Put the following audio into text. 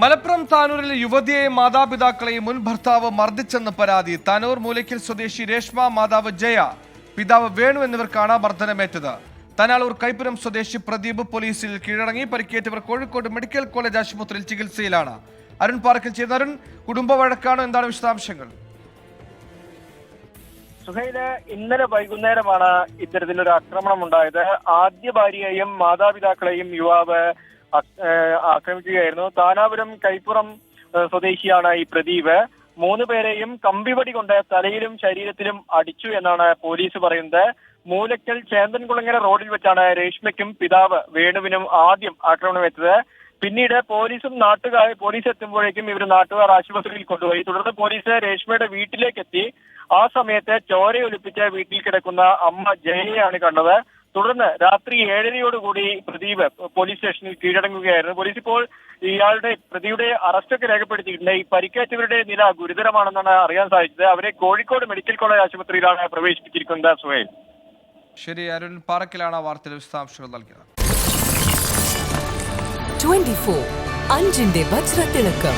മലപ്പുറം താനൂരിൽ യുവതിയെയും മാതാപിതാക്കളെയും മുൻ ഭർത്താവ് മർദ്ദിച്ചെന്ന് പരാതി. താനൂർ മൂലയ്ക്കൽ സ്വദേശി രേഷ്മ മാതാവ് ജയ പിതാവ് വേണു എന്നിവർക്കാണ് മർദ്ദനമേറ്റത്. തനാളൂർ കൈപ്പുരം സ്വദേശി പ്രദീപ് പോലീസിൽ കീഴടങ്ങി. പരിക്കേറ്റവർ കോഴിക്കോട് മെഡിക്കൽ കോളേജ് ആശുപത്രിയിൽ ചികിത്സയിലാണ്. അരുൺ പാർക്കിൽ ചെയ്ത അരുൺ കുടുംബ വഴക്കാണോ? എന്താണ് വിശദാംശങ്ങൾ? സുഹൈൽ ഇന്നലെ വൈകുന്നേരമാണ് ഇത്തരത്തിലൊരു ആക്രമണം ഉണ്ടായത്. ആദ്യ ഭാര്യയെയും മാതാപിതാക്കളെയും യുവാവ് ആക്രമിക്കുകയായിരുന്നു. താനാപുരം കൈപ്പുറം സ്വദേശിയാണ് ഈ പ്രദീപ്. മൂന്ന് പേരെയും കമ്പിവടി കൊണ്ട് തലയിലും ശരീരത്തിലും അടിച്ചു എന്നാണ് പോലീസ് പറയുന്നത്. മൂലക്കൽ ചേന്തൻകുളങ്ങര റോഡിൽ വെച്ചാണ് രേഷ്മയ്ക്കും പിതാവ് വേണുവിനും ആദ്യം ആക്രമണമേറ്റത് പിന്നീട് പോലീസും നാട്ടുകാർ പോലീസ് എത്തുമ്പോഴേക്കും ഇവർ നാട്ടുകാർ ആശുപത്രിയിൽ കൊണ്ടുപോയി. തുടർന്ന് പോലീസ് രേഷ്മയുടെ വീട്ടിലേക്ക് എത്തി ആ സമയത്ത് ചോരയൊലിപ്പിച്ച് വീട്ടിൽ കിടക്കുന്ന അമ്മ ജയയെയാണ് കണ്ടത്. തുടർന്ന് രാത്രി ഏഴരയോടുകൂടി പ്രദീപ് പോലീസ് സ്റ്റേഷനിൽ കീഴടങ്ങുകയായിരുന്നു. പോലീസ് ഇപ്പോൾ ഇയാളുടെ പ്രതിയുടെ അറസ്റ്റൊക്കെ രേഖപ്പെടുത്തിയിട്ടുണ്ട്. ഈ പരിക്കേറ്റവരുടെ നില ഗുരുതരമാണെന്നാണ് അറിയാൻ സാധിച്ചത്. അവരെ കോഴിക്കോട് മെഡിക്കൽ കോളേജ് ആശുപത്രിയിലാണ് പ്രവേശിപ്പിച്ചിരിക്കുന്നത് സുഹേൽ. ശരി അരുൺ. പാറക്കിലാണ് വാർത്തയിൽ വിശദാംശങ്ങൾ നൽകിയത്. ട്വന്റി ഫോർ അഞ്ചിന്റെ വജ്രത്തിളക്കം.